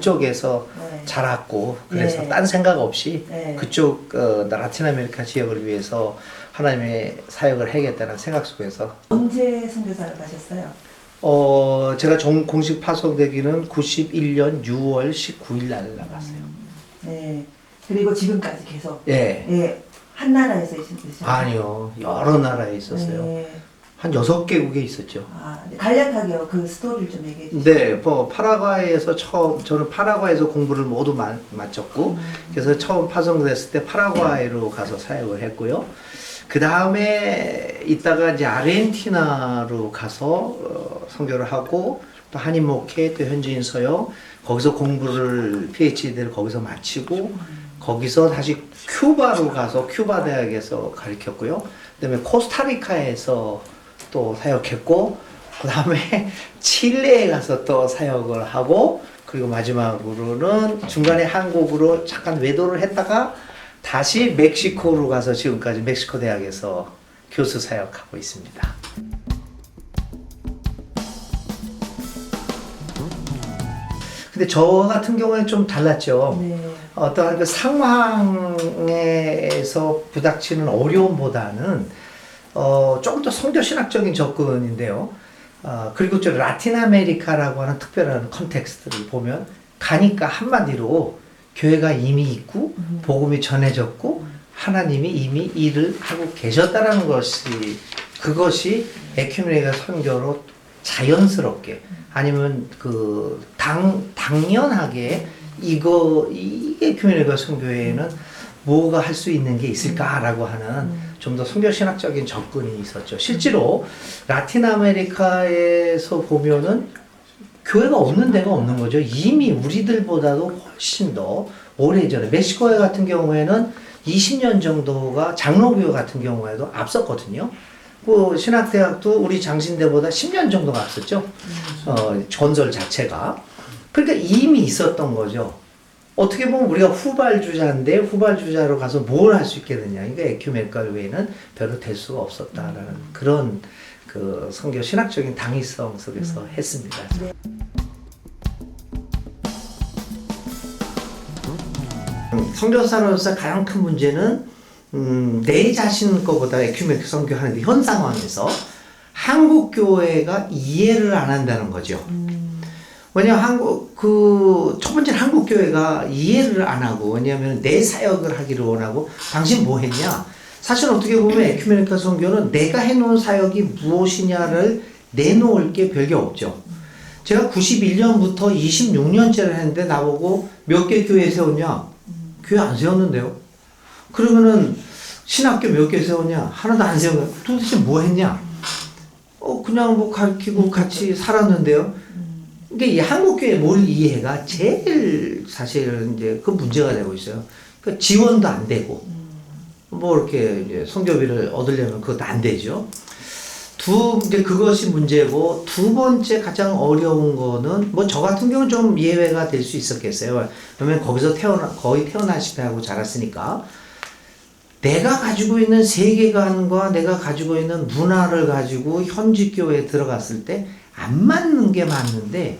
그쪽에서 네. 자랐고 그래서 네. 딴 생각 없이 네. 그쪽 어, 라틴 아메리카 지역을 위해서 하나님의 사역을 해야겠다는 생각 속에서 언제 선교사를 가셨어요? 어 제가 정, 공식 파송되기는 91년 6월 19일 날 나갔어요. 네. 그리고 지금까지 계속 예. 예. 한 나라에서 있으셨어요? 아니요 여러 나라에 있었어요. 네. 한 여섯 개국에 있었죠. 아, 네. 간략하게 그 스토리를 좀 얘기해 주세요. 네, 뭐 파라과이에서 처음 저는 파라과이에서 공부를 모두 마, 마쳤고 그래서 처음 파송됐을 때 파라과이로 가서 사역을 했고요. 그 다음에 있다가 이제 아르헨티나로 가서 어, 선교를 하고 또 한인 목회 또 현지인 서역 거기서 공부를 PhD를 거기서 마치고 거기서 다시 큐바로 가서 큐바 대학에서 가르쳤고요. 그다음에 코스타리카에서 또 사역했고 그 다음에 칠레에 가서 또 사역을 하고 그리고 마지막으로는 중간에 한국으로 잠깐 외도를 했다가 다시 멕시코로 가서 지금까지 멕시코 대학에서 교수 사역하고 있습니다. 근데 저 같은 경우에는 좀 달랐죠. 네. 어떠한 그 상황에서 부닥치는 어려움보다는 어, 조금 더 성교 신학적인 접근인데요. 어, 그리고 저 라틴 아메리카라고 하는 특별한 컨텍스트를 보면 가니까 한마디로 교회가 이미 있고 복음이 전해졌고 하나님이 이미 일을 하고 계셨다라는 것이 그것이 에큐메니가 선교로 자연스럽게 아니면 그 당 당연하게 이거 이게 에큐메니가 선교회에는 뭐가 할 수 있는 게 있을까라고 하는 좀더 선교 신학적인 접근이 있었죠. 실제로 라틴 아메리카에서 보면은 교회가 없는 데가 없는 거죠. 이미 우리들보다도 훨씬 더 오래전에 멕시코에 같은 경우에는 20년 정도가 장로교회 같은 경우에도 앞섰거든요. 그 신학대학도 우리 장신대보다 10년 정도가 앞섰죠. 어, 전설 자체가. 그러니까 이미 있었던 거죠. 어떻게 보면 우리가 후발주자인데 후발주자로 가서 뭘 할 수 있겠느냐. 그러니까 에큐메니컬 외에는 별로 될 수가 없었다라는 그런 그 성교 신학적인 당위성 속에서 했습니다. 음, 선교사로서 가장 큰 문제는 음, 내 자신 거보다 에큐메닉 선교하는데 현 상황에서 한국 교회가 이해를 안 한다는 거죠. 왜냐면 한국 그첫 번째 는 한국 교회가 이해를 안 하고 왜냐하면 내 사역을 하기를 원하고 당신 뭐 했냐? 사실 어떻게 보면 에큐메니카 선교는 내가 해놓은 사역이 무엇이냐를 내놓을 게 별게 없죠. 제가 91년부터 26년째를 했는데 나보고 몇 개 교회 세웠냐? 교회 안 세웠는데요. 그러면은 신학교 몇 개 세웠냐? 하나도 안 세운 거야. 도대체 뭐 했냐? 어, 그냥 뭐 가르치고 같이 살았는데요. 그러니까 이 한국교회 뭘 이해가 제일 사실은 이제 그 문제가 되고 있어요. 그 지원도 안 되고, 뭐 이렇게 이제 성교비를 얻으려면 그것도 안 되죠. 두, 이제 그것이 문제고, 두 번째 가장 어려운 거는, 뭐 저 같은 경우는 좀 예외가 될 수 있었겠어요. 왜냐면 거기서 태어나, 거의 태어나시다 하고 자랐으니까. 내가 가지고 있는 세계관과 내가 가지고 있는 문화를 가지고 현지 교회에 들어갔을 때 안 맞는 게 맞는데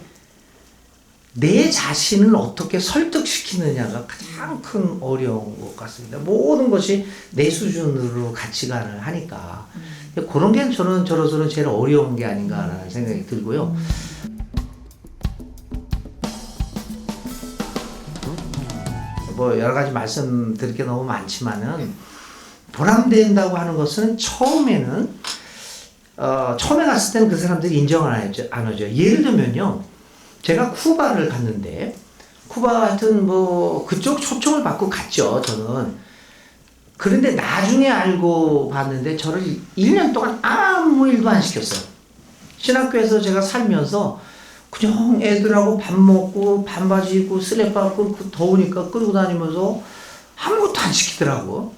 내 자신을 어떻게 설득시키느냐가 가장 큰 어려운 것 같습니다. 모든 것이 내 수준으로 가치관을 하니까 그런 게 저는 저로서는 제일 어려운 게 아닌가라는 생각이 들고요. 뭐 여러 가지 말씀드릴 게 너무 많지만은 보람된다고 하는 것은 처음에는 어, 처음에 갔을 때는 그 사람들이 인정을. 안 하죠. 예를 들면요. 제가 쿠바를 갔는데 쿠바 같은 뭐 그쪽 초청을 받고 갔죠. 저는. 그런데 나중에 알고 봤는데 저를 1년 동안 아무 일도 안 시켰어요. 신학교에서 제가 살면서 그냥 애들하고 밥 먹고 반바지 입고 슬랩바 입고 그 더우니까 끌고 다니면서 아무것도 안 시키더라고.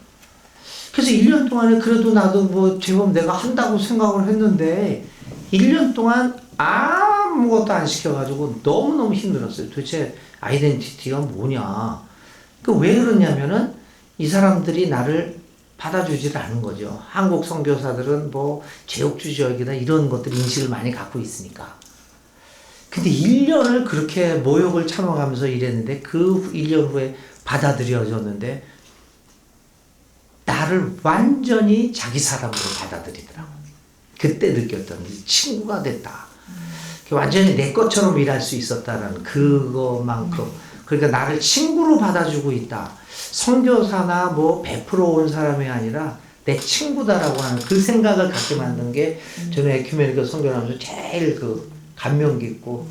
그래서 1년 동안에 그래도 나도 뭐 제법 내가 한다고 생각을 했는데 1년 동안 아 무것도 안 시켜가지고 너무너무 힘들었어요. 도대체 아이덴티티가 뭐냐. 그 왜 그러냐면은 이 사람들이 나를 받아주질 않은 거죠. 한국 선교사들은 뭐 제국주의적이나 이런 것들 인식을 많이 갖고 있으니까. 근데 1년을 그렇게 모욕을 참아가면서 일했는데 그 1년 후에 받아들여졌는데 나를 완전히 자기 사람으로 받아들이더라고. 그때 느꼈던 게 친구가 됐다. 완전히 내 것처럼 일할 수 있었다는 그것만큼 그러니까 나를 친구로 받아주고 있다. 선교사나 뭐 100%온 사람이 아니라 내 친구다라고 하는 그 생각을 갖게 만든 게 저는 에큐메니컬 선교하면서 제일 그 감명 깊고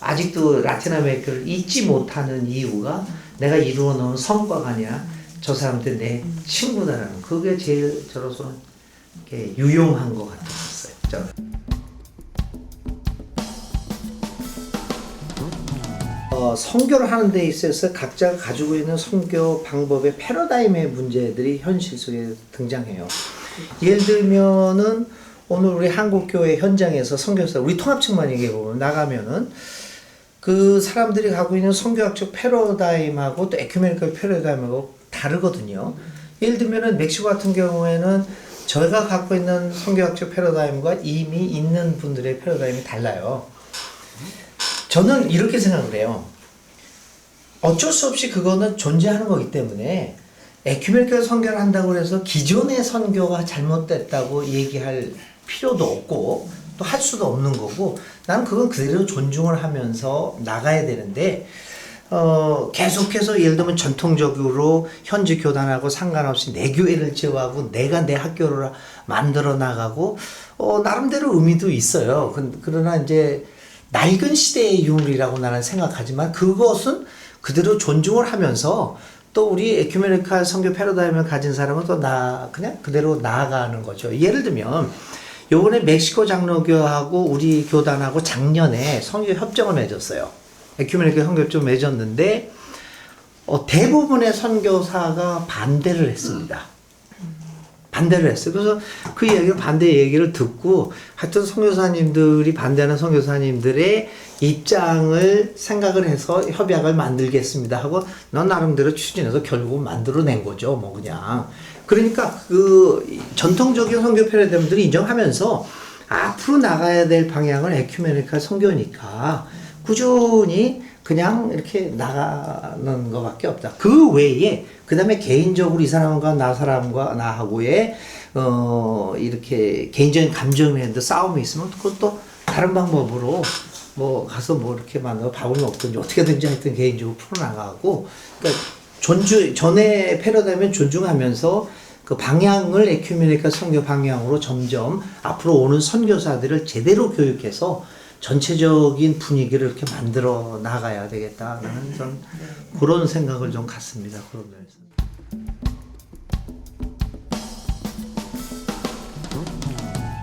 아직도 라틴 아메리카를 잊지 못하는 이유가 내가 이루어 놓은 성과가 아니라 저 사람한테 내 친구다라는 그게 제일 저로서는 유용한 것 같았어요. 저는. 어, 선교를 하는 데 있어서 각자가 가지고 있는 선교 방법의 패러다임의 문제들이 현실 속에 등장해요. 예를 들면은 오늘 우리 한국 교회 현장에서 선교사 우리 통합측만 얘기해 보면 나가면은 그 사람들이 갖고 있는 선교학적 패러다임하고 또 에큐메니컬 패러다임하고 다르거든요. 예를 들면은 멕시코 같은 경우에는 저희가 갖고 있는 선교학적 패러다임과 이미 있는 분들의 패러다임이 달라요. 저는 이렇게 생각을 해요. 어쩔 수 없이 그거는 존재하는 거기 때문에 에큐메니컬 선교를 한다고 해서 기존의 선교가 잘못됐다고 얘기할 필요도 없고 또 할 수도 없는 거고 나는 그건 그대로 존중을 하면서 나가야 되는데 어, 계속해서 예를 들면 전통적으로 현지 교단하고 상관없이 내 교회를 제어하고 내가 내 학교를 만들어 나가고 어, 나름대로 의미도 있어요. 그, 그러나 이제 낡은 시대의 유물이라고 나는 생각하지만 그것은 그대로 존중을 하면서 또 우리 에큐메니칼 성교 패러다임을 가진 사람은 또 나 그냥 그대로 나아가는 거죠. 예를 들면 요번에 멕시코 장로교하고 우리 교단하고 작년에 성교 협정을 맺었어요. 에큐메니칼 성교 협정 맺었는데 어, 대부분의 선교사가 반대를 했습니다. 반대를 했어요. 그래서 그 얘기를 반대 얘기를 듣고 하여튼 선교사님들이 반대하는 선교사님들의 입장을 생각을 해서 협약을 만들겠습니다 하고 넌 나름대로 추진해서 결국 만들어낸 거죠. 뭐 그냥. 그러니까 그 전통적인 선교 패러다임들이 인정하면서 앞으로 나가야 될 방향은 에큐메니컬 선교니까 꾸준히 그냥 이렇게 나가는 것밖에 없다. 그 외에 그 다음에 개인적으로 이 사람과 나 사람과 나하고의 어 이렇게 개인적인 감정에 싸움이 있으면 그것도 다른 방법으로 뭐 가서 뭐 이렇게 만나 밥을 먹든지 어떻게든지 하여튼 개인적으로 풀어나가고 그러니까 존중 전에 패러다임은 존중하면서 그 방향을 에큐메니컬 선교 방향으로 점점 앞으로 오는 선교사들을 제대로 교육해서 전체적인 분위기를 이렇게 만들어 나가야 되겠다는 전 그런 생각을 좀 갖습니다. 그런 면에서.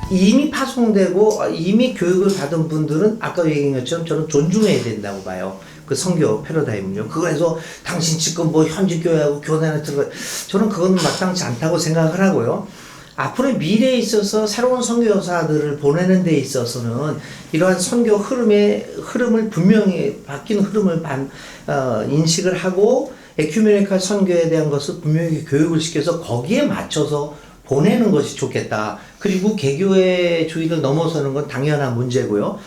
이미 파송되고 이미 교육을 받은 분들은 아까 얘기한 것처럼 저는 존중해야 된다고 봐요. 그 성교 패러다임은요. 그거에서 당신 지금 뭐 현지 교회하고 교단한테 거 저는 그건 마땅치 않다고 생각을 하고요. 앞으로의 미래에 있어서 새로운 선교사들을 보내는 데 있어서는 이러한 선교 흐름의 흐름을 분명히 바뀐 흐름을 반, 어, 인식을 하고 에큐메니컬 선교에 대한 것을 분명히 교육을 시켜서 거기에 맞춰서 보내는 것이 좋겠다. 그리고 개교의 주의를 넘어서는 건 당연한 문제고요.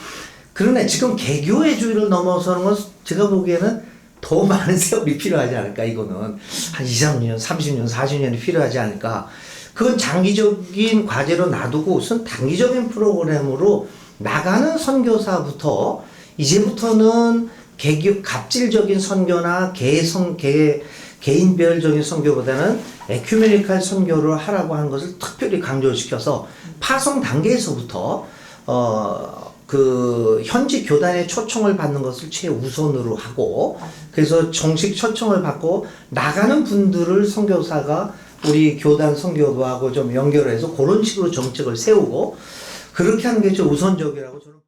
그러나 지금 개교의 주의를 넘어서는 건 제가 보기에는 더 많은 세월이 필요하지 않을까, 이거는. 한 2, 3년, 30년, 40년이 필요하지 않을까. 그건 장기적인 과제로 놔두고 우선 단기적인 프로그램으로 나가는 선교사부터 이제부터는 개교, 갑질적인 선교나 개성, 개, 개인별적인 선교보다는 에큐메니컬 선교를 하라고 하는 것을 특별히 강조시켜서 파송 단계에서부터 어, 그 현지 교단의 초청을 받는 것을 최우선으로 하고 그래서 정식 초청을 받고 나가는 분들을 선교사가 우리 교단 선교도하고 좀 연결해서 그런 식으로 정책을 세우고 그렇게 하는 게 좀 우선적이라고 저는